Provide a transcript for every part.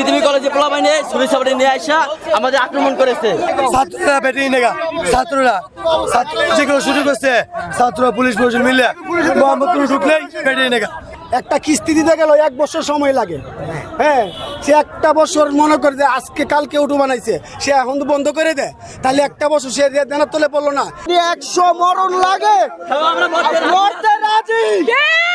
পৃথিবী কলেজে পোলাবাইনে সুরি সাবাড়ি নিয়ে আসা আমাদের আক্রমণ করেছে। ছাত্ররা ব্যাটারি নেগা ছাত্ররা। ছাত্র যেগুলো শুরু করছে ছাত্ররা পুলিশ প্রশাসন মিলে মোহাম্মদপুর ঢুকলেই ব্যাটারি নেগা একটা কিস্তি দিতে গেল এক বছর সময় লাগে। হ্যাঁ সে একটা বছর মনে করে যে আজকে কালকে উঠু বানাইছে। সে এখন তো বন্ধ করে দেয়। তাহলে একটা বছর সে দেনার তলে পড়ল না। একশো মরণ লাগে। মরতে রাজি।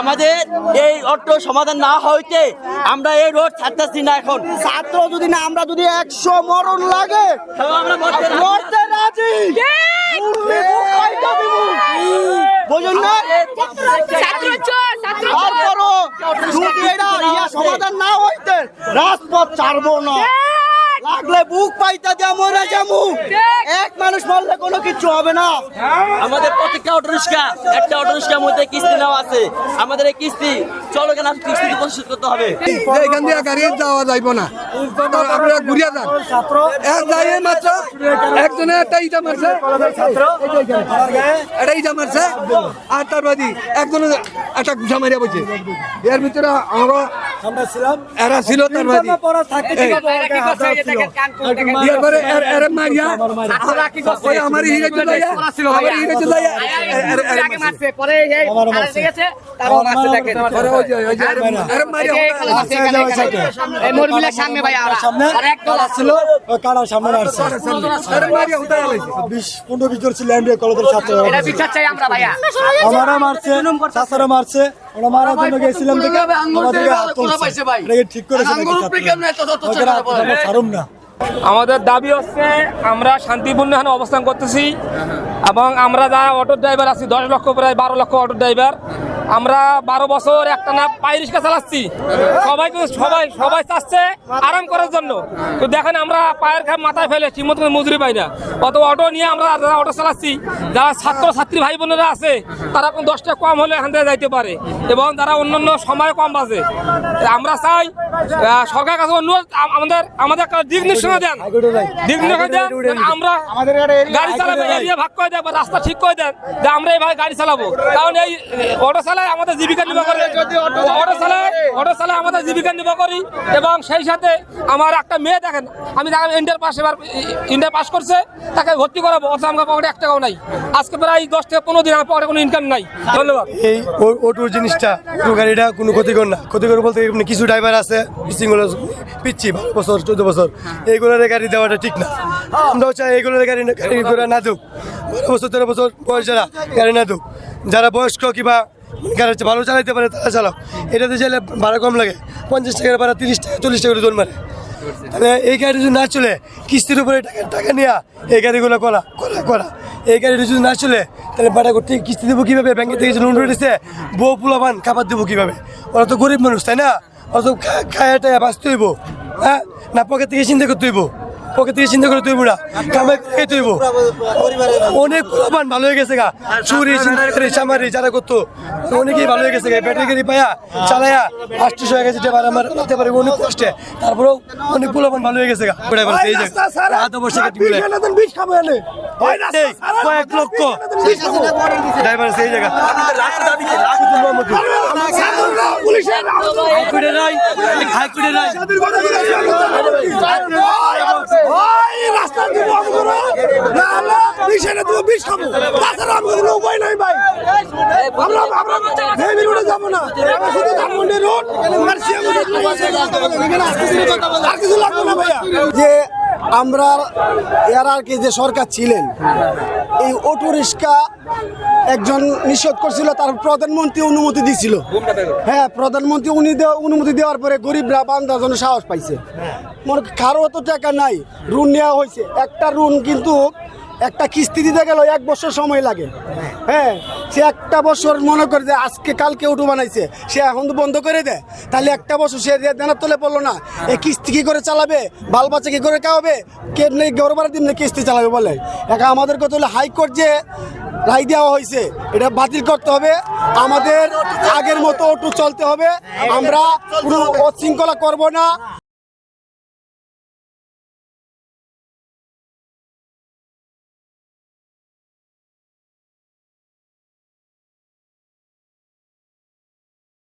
আমাদের এই অর্থ সমাধান না হইতে আমরা এই রোড ছাড়তেছি না এখন। ছাত্র যদি না আমরা যদি একশো মরণ লাগে মরতে রাজি। বুঝুন না? সমাধান না হইতে রাজপথ ছাড়বো না। লাগলে বুক পাইতে দিয়া মরে যাব এক মানুষ মরলে কোনো কিছু হবে না। আমাদের প্রত্যেকটা অটো রিক্সা একটা অটো রিক্সার মধ্যে কিস্তি নেওয়া আছে। আমাদের এই কিস্তি চলো কেন কিস্তি পরিশোধ করতে হবে? এখান দিয়ে গাড়ি যাওয়া যাইব না। আপনারা ঘুরিয়া যান। এক যাই মাত্র একজনে একটা ইটা মারছে। একটা ইটা মারছে। আর তার বাদি একজনে একটা ঘুষা মারিয়া বলছে এর ভিতরে আমরা আমরা ছিলাম এরা ছিল তার বাদি এরপরে এর- এর মারিয়া ওই আমার হিরে চলাইয়া আমার হিরে চলাইয়া পরে সামনে ছিল? সামনে আসছে? বিশ জন ছিল কলেজের ছাত্র আমারা মারছে মারছে। ওরা মারার জন্য গেছিলাম হাত তুলছে। এটাকে ঠিক করেছে ছাড়ুম না। আমাদের দাবি হচ্ছে আমরা শান্তিপূর্ণ এখানে অবস্থান করতেছি এবং আমরা যারা অটো ড্রাইভার আছি দশ লক্ষ প্রায় বারো লক্ষ অটো ড্রাইভার। আমরা বারো বছর একটা না পাই রিক্সা চালাচ্ছি। সবাই সবাই সবাই চাচ্ছে আরাম করার জন্য। তো দেখেন আমরা পায়ের খাপ মাথায় ফেলে ঠিকমতো মজুরি পাই না। অত অটো নিয়ে আমরা যারা অটো চালাচ্ছি, যারা ছাত্র ছাত্রী ভাই বোনেরা আছে, তারা কোনো দশটা কম হলে এখান থেকে যাইতে পারে। এবং তারা অন্যান্য সময় কম বাজে, আমরা চাই সরকার কাছে অনুরোধ আমাদের আমাদের নির্দেশনা দেন। নির্দেশনা দেন, আমরা গাড়ি চালাবো, এরিয়া ভাগ করে দেন রাস্তা ঠিক করে দেন, যে আমরা এইভাবে গাড়ি চালাবো। কারণ এই অটো চালায় আমাদের জীবিকা নির্বাহ করে। অটো চালায় অটো চালায় আমাদের জীবিকা নির্বাহ করি এবং সেই সাথে আমার একটা মেয়ে দেখেন, আমি দেখেন ইন্টার পাস এবার ইন্টার পাস করছে, তাকে ভর্তি করাবো, অথচ আমার পকেটে এক টাকাও নাই। আজকে প্রায় দশ থেকে পনেরো দিন আমার পকেটে কোনো ইনকাম নাই। ধন্যবাদ। এই অটোর জিনিসটা গাড়িটা কোনো ক্ষতিকর না। ক্ষতিকর বলতে কিছু ড্রাইভার আছে বিশৃঙ্খলা পিচ্ছি বছর, চোদ্দ বছর। এইগুলোর গাড়ি দেওয়াটা ঠিক না। আমরাও চাই এইগুলোর গাড়ি গাড়ি না দুক। বারো বছর, তেরো বছর বয়স যারা গাড়ি না দুক। যারা বয়স্ক কিংবা গাড়ি ভালো চালাইতে পারে তারা চালাও। এটাতে চাইলে ভাড়া কম লাগে। পঞ্চাশ টাকার ভাড়া, তিরিশ টাকা, চল্লিশ টাকা করে মারে। তাহলে এই গাড়ি যদি না চলে, কিস্তির উপরে টাকা টাকা নেওয়া এই গাড়িগুলো করা করা করা। এই গাড়িটা যদি না চলে, তাহলে ভাড়া করতে কিস্তি দেবো কীভাবে? ব্যাংকে থেকে লোন উঠেছে বউ পোলাবান খাবার দেবো কীভাবে? ওরা তো গরিব মানুষ, তাই না? ওরা তো খায় টায় বাঁচতে হইব হ্যাঁ? না পকেট থেকে চিন্তা করতে হইব। পকেট থেকে চিন্তা করে তুই বুড়া। কামাই করে তুইব অনেক পোলাবান ভালো হয়ে গেছে গা। চুরি চিন্তাকারী চামারি যারা করতো অনেকেই ভালো হয়ে গেছে গা। ব্যাটারি গাড়ি পায়া চালায়া আটশো হয়ে গেছে ড্রাইভার আমার রাখতে পারে অনেক কষ্টে। তারপরেও অনেক পোলাবান ভালো হয়ে গেছে গা। ড্রাইভার এই যে হাত বসে কেটে মিলে বিষ খাব এই কয়েক লক্ষ। ড্রাইভার সেই জায়গা। পুলিশের হাইকোর্টে নাই হাইকোর্টে নাই রাস্তা দিব আমগুলো। না খাব। উপায় নাই ভাই। আমরা আমরা রোডে যাব না আমরা শুধু ধানমন্ডি রোড আর সিএম। আর কিছু লাগবে না ভাইয়া যে আমরা এর আর কি যে সরকার ছিলেন এই অটো রিক্সা একজন নিষেধ করছিল তার প্রধানমন্ত্রী অনুমতি দিছিল। হ্যাঁ প্রধানমন্ত্রী উনি অনুমতি দেওয়ার পরে গরিবরা বান্ধা জন্য সাহস পাইছে। মনে কারও তো টাকা নাই ঋণ নেওয়া হয়েছে। একটা ঋণ কিন্তু একটা কিস্তি দিতে গেল এক বছর সময় লাগে। হ্যাঁ সে একটা বছর মনে করে যে আজকে কালকে উঠু বানাইছে। সে এখন তো বন্ধ করে দেয়। তাহলে একটা বছর সে দেনার তলে পড়ল না। এই কিস্তি কি করে চালাবে? বাল বাচ্চা কি করে খাওয়াবে? কেমনি গরু বাড়ি দিন কিস্তি চালাবে বলে? একা আমাদের কথা হলো হাইকোর্ট যে রায় দেওয়া হয়েছে, এটা বাতিল করতে হবে। আমাদের আগের মতো একটু চলতে হবে। আমরা কোনো অশৃঙ্খলা করব না।